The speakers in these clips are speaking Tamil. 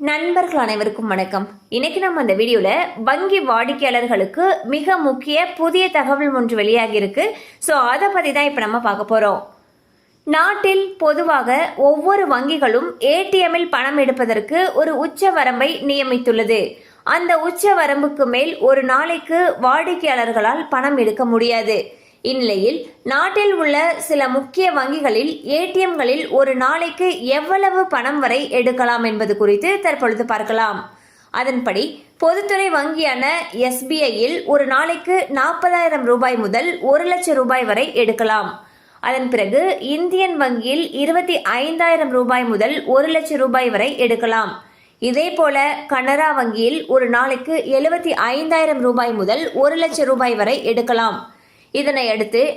நண்பர்கள் அனைவருக்கும் வணக்கம். இன்னைக்கு நம்ம இந்த வீடியோவில் வங்கி வாடிக்கையாளர்களுக்கு மிக முக்கிய புதிய தகவல் ஒன்று வெளியாகியிருக்கு ஸோ அதை பற்றி தான் இப்போ நம்ம பார்க்க போகிறோம் நாட்டில் பொதுவாக ஒவ்வொரு வங்கிகளும் ஏடிஎம்மில் பணம் எடுப்பதற்கு ஒரு உச்ச வரம்பை நியமித்துள்ளது. அந்த உச்ச வரம்புக்கு மேல் ஒரு நாளைக்கு வாடிக்கையாளர்களால் பணம் எடுக்க முடியாது. இந்நிலையில் நாட்டில் உள்ள சில முக்கிய வங்கிகளில் ஏடிஎம்களில் ஒரு நாளைக்கு எவ்வளவு பணம் வரை எடுக்கலாம் என்பது குறித்து தற்பொழுது பார்க்கலாம். அதன்படி பொதுத்துறை வங்கியான எஸ்பிஐயில் ஒரு நாளைக்கு நாற்பதாயிரம் ரூபாய் முதல் ஒரு லட்சம் ரூபாய் வரை எடுக்கலாம். அதன் பிறகு இந்தியன் வங்கியில் இருபத்தி ஐந்தாயிரம் ரூபாய் முதல் ஒரு லட்சம் ரூபாய் வரை எடுக்கலாம். இதே போல கனரா வங்கியில் ஒரு நாளைக்கு எழுபத்தி ஐந்தாயிரம் ரூபாய் முதல் ஒரு லட்சம் ரூபாய் வரை எடுக்கலாம். இதனை அடுத்து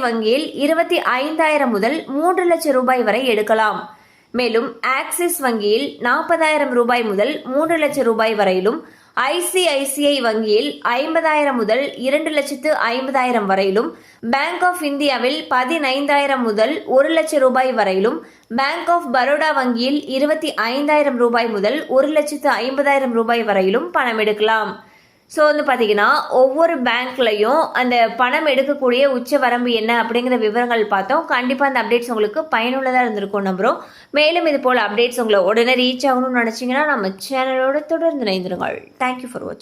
வங்கியில் இருபத்தி ஐந்தாயிரம் முதல் மூன்று லட்சம் ரூபாய் வரை எடுக்கலாம். மேலும் ஆக்சிஸ் வங்கியில் நாற்பதாயிரம் ரூபாய் முதல் மூன்று லட்சம் ரூபாய் வரையிலும் ஐசிஐசிஐ வங்கியில் ஐம்பதாயிரம் முதல் இரண்டு லட்சத்து ஐம்பதாயிரம் வரையிலும் பேங்க் ஆஃப் இந்தியாவில் பதினைந்தாயிரம் முதல் ஒரு லட்சம் ரூபாய் வரையிலும் பேங்க் ஆஃப் பரோடா வங்கியில் இருபத்தி ஐந்தாயிரம் ரூபாய் முதல் ஒரு லட்சத்து ஐம்பதாயிரம் ரூபாய் வரையிலும் பணம் எடுக்கலாம். ஸோ வந்து பார்த்தீங்கன்னா ஒவ்வொரு பேங்க்லையும் அந்த பணம் எடுக்கக்கூடிய உச்ச வரம்பு என்ன அப்படிங்கிற விவரங்கள் பார்த்தோம். கண்டிப்பாக அந்த அப்டேட்ஸ் உங்களுக்கு பயனுள்ளதாக இருந்திருக்கும் நம்புகிறோம் மேலும் இது போல் அப்டேட்ஸ் உங்களை உடனே ரீச் ஆகணும்னு நினச்சிங்கன்னா நம்ம சேனலோட தொடர்ந்து இணைந்திருங்கள். தேங்க்யூ ஃபார் வாட்சிங்